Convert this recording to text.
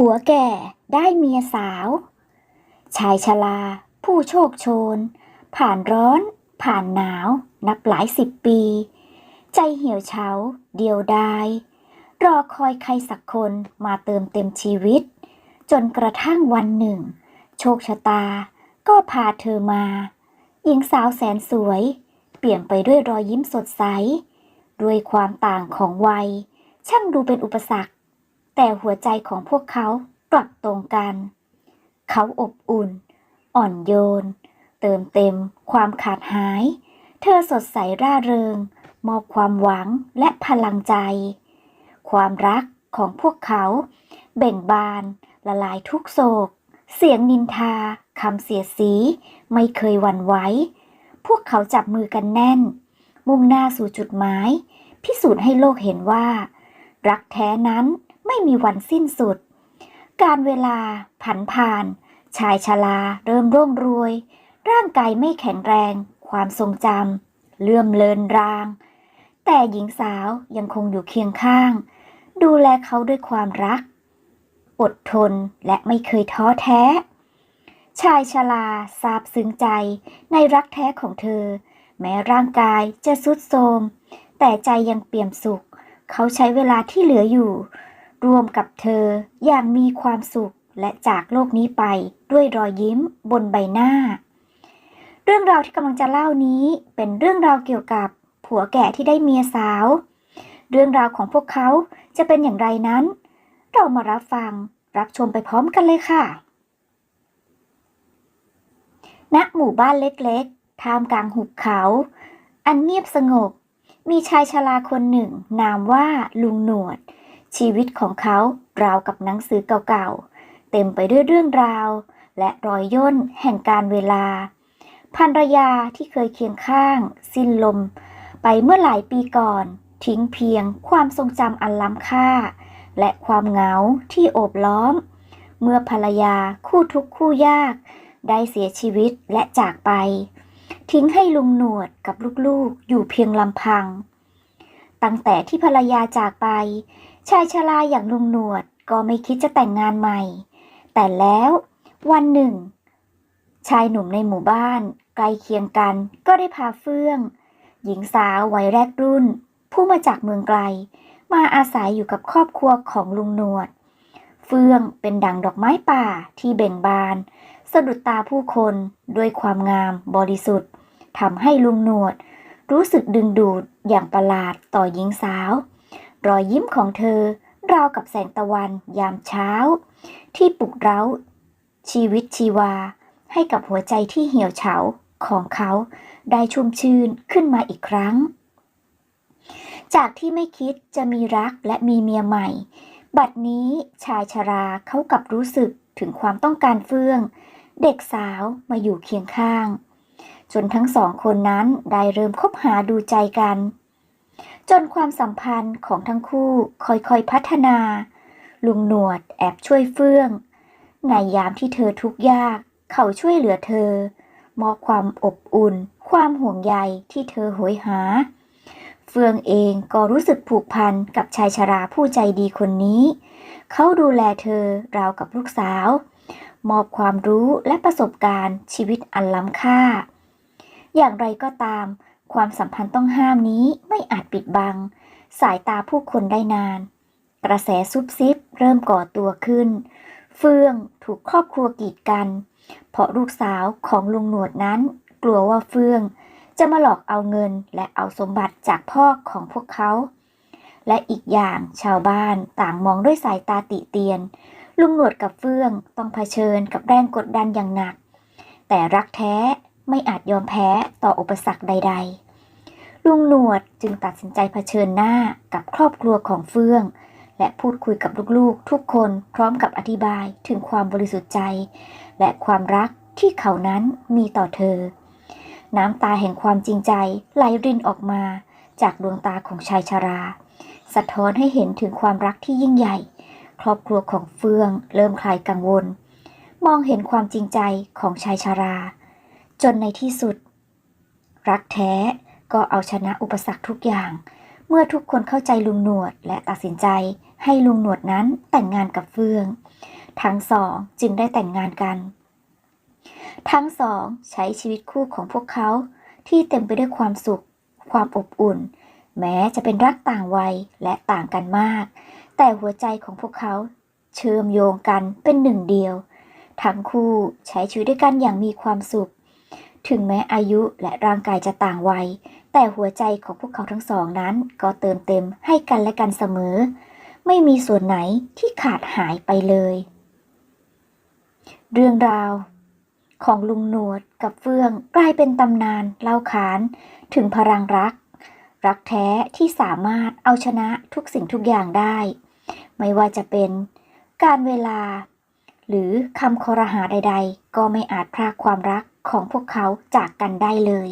ผัวแก่ได้เมียสาว ชายชราผู้โชคโชน ผ่านร้อน ผ่านหนาว นับหลายสิบปี ใจเหี่ยวเฉา เดียวดาย รอคอยใครสักคนมาเติมเต็มชีวิต จนกระทั่งวันหนึ่ง โชคชะตาก็พาเธอมา หญิงสาวแสนสวย เปลี่ยนไปด้วยรอยยิ้มสดใส ด้วยความต่างของวัย ช่างดูเป็นอุปสรรค แต่หัวใจของพวกเขากลับตรงกัน เขาอบอุ่น อ่อนโยน เติมเต็มความขาดหาย เธอสดใสร่าเริง มอบความหวังและพลังใจ ความรักของพวกเขาเบ่งบาน ละลายทุกโศก เสียงนินทาคำเสียสี ไม่เคยหวั่นไหวพวกเขาจับมือกันแน่น มุ่งหน้าสู่จุดหมาย พิสูจน์ให้โลกเห็นว่า รักแท้นั้น ไม่มีวันสิ้นสุด การเวลาผันผ่าน ชายชราเริ่มร่วงรวย ร่างกายไม่แข็งแรง ความทรงจำเลื่อมเลินราง แต่หญิงสาวยังคงอยู่เคียงข้าง ดูแลเขาด้วยความรัก อดทนและไม่เคยท้อแท้ ชายชราซาบซึ้งใจในรักแท้ของเธอ แม้ร่างกายจะสุดโทรมแต่ใจยังเปี่ยมสุข เขาใช้เวลาที่เหลืออยู่ รวมกับเธออย่างมีความสุขและจากโลกนี้ไปด้วยรอยยิ้มบนใบหน้า เรื่องราวที่กำลังจะเล่านี้เป็นเรื่องราวเกี่ยวกับผัวแก่ที่ได้เมียสาว เรื่องราวของพวกเขาจะเป็นอย่างไรนั้น เรามารับฟังรับชมไปพร้อมกันเลยค่ะณหมู่บ้านเล็กๆ ท่ามกลางหุบเขา อันเงียบสงบ มีชายชราคนหนึ่ง นามว่าลุงหนวด ชีวิตของเขาราวกับหนังสือเก่าๆ เต็มไปด้วยเรื่องราว และรอยย่นแห่งการเวลาภรรยาที่เคยเคียงข้าง สิ้นลม ไปเมื่อหลายปีก่อน ทิ้งเพียงความทรงจำอันล้ำค่า และความเหงาที่โอบล้อม เมื่อภรรยาคู่ทุกข์คู่ยาก ได้เสียชีวิตและจากไป ทิ้งให้ลุงหนวดกับลูกๆอยู่เพียงลำพัง ตั้งแต่ที่ภรรยาจากไป ชายชราอย่างลุงหนวดก็ไม่คิดจะแต่งงานใหม่ แต่แล้ววันหนึ่ง ชายหนุ่มในหมู่บ้านใกล้เคียงกันก็ได้พาเฟื่อง หญิงสาววัยแรกรุ่น ผู้มาจากเมืองไกล มาอาศัยอยู่กับครอบครัวของลุงหนวด เฟื่องเป็นดังดอกไม้ป่าที่เบ่งบาน สะดุดตาผู้คนด้วยความงามบริสุทธิ์ทำให้ลุงหนวด รู้สึกดึงดูดอย่างประหลาดต่อหญิงสาว รอยยิ้มของเธอ ราวกับแสงตะวันยามเช้า ที่ปลุกเร้า ชีวิตชีวา ให้กับหัวใจที่เหี่ยวเฉาของเขาได้ชุ่มชื่นขึ้นมาอีกครั้ง จากที่ไม่คิดจะมีรักและมีเมียใหม่ บัดนี้ชายชราเขากับรู้สึกถึงความต้องการเฟื่อง เด็กสาวมาอยู่เคียงข้าง จนทั้งสองคนนั้นได้เริ่มคบหาดูใจกัน จนความสัมพันธ์ของทั้งคู่ค่อยๆพัฒนา ลุงหนวดแอบช่วยเฟื่อง ในยามที่เธอทุกข์ยาก เขาช่วยเหลือเธอ มอบความอบอุ่น ความห่วงใยที่เธอโหยหา เฟื่องเองก็รู้สึกผูกพันกับชายชราผู้ใจดีคนนี้ เขาดูแลเธอราวกับลูกสาว มอบความรู้และประสบการณ์ชีวิตอันล้ำค่า อย่างไรก็ตาม ความสัมพันธ์ต้องห้ามนี้ไม่อาจปิดบัง สายตาผู้คนได้นาน กระแสซุบซิบเริ่มก่อตัวขึ้น เฟื่องถูกครอบครัวกีดกัน เพราะลูกสาวของลุงหนวดนั้น กลัวว่าเฟื่อง จะมาหลอกเอาเงินและเอาสมบัติจากพ่อของพวกเขา และอีกอย่างชาวบ้านต่างมองด้วยสายตาติเตียน ลุงหนวดกับเฟื่องต้องเผชิญกับแรงกดดันอย่างหนัก แต่รักแท้ ไม่อาจยอมแพ้ต่ออุปสรรคใด ๆ ลุงหนวดจึงตัดสินใจเผชิญหน้ากับครอบครัวของเฟื่อง และพูดคุยกับลูกๆ ทุกคนพร้อมกับอธิบายถึงความบริสุทธิ์ใจ และความรักที่เขานั้นมีต่อเธอ น้ำตาแห่งความจริงใจไหลรินออกมาจากดวงตาของชายชรา สะท้อนให้เห็นถึงความรักที่ยิ่งใหญ่ ครอบครัวของเฟื่องเริ่มคลายกังวล มองเห็นความจริงใจของชายชารา จนในที่สุด รักแท้ก็เอาชนะอุปสรรคทุกอย่าง เมื่อทุกคนเข้าใจลุงหนวดและตัดสินใจให้ลุงหนวดนั้นแต่งงานกับเฟือง ทั้งสองจึงได้แต่งงานกัน ทั้งสองใช้ชีวิตคู่ของพวกเขาที่เต็มไปด้วยความสุข ความอบอุ่น แม้จะเป็นรักต่างวัยและต่างกันมาก แต่หัวใจของพวกเขาเชื่อมโยงกันเป็นหนึ่งเดียว ทั้งคู่ใช้ชีวิตด้วยกันอย่างมีความสุข ถึงแม้อายุและร่างกายจะต่างวัย แต่หัวใจของพวกเขาทั้งสองนั้น ก็เติมเต็มให้กันและกันเสมอ ไม่มีส่วนไหนที่ขาดหายไปเลย เรื่องราว ของลุงหนวดกับเฟื่องกลายเป็นตำนานเล่าขาน ถึงพลังรัก รักแท้ที่สามารถเอาชนะทุกสิ่งทุกอย่างได้ ไม่ว่าจะเป็นการเวลา หรือคำคอรหาใด ๆ ก็ไม่อาจพรากความรัก ของพวกเขาจากกันได้เลย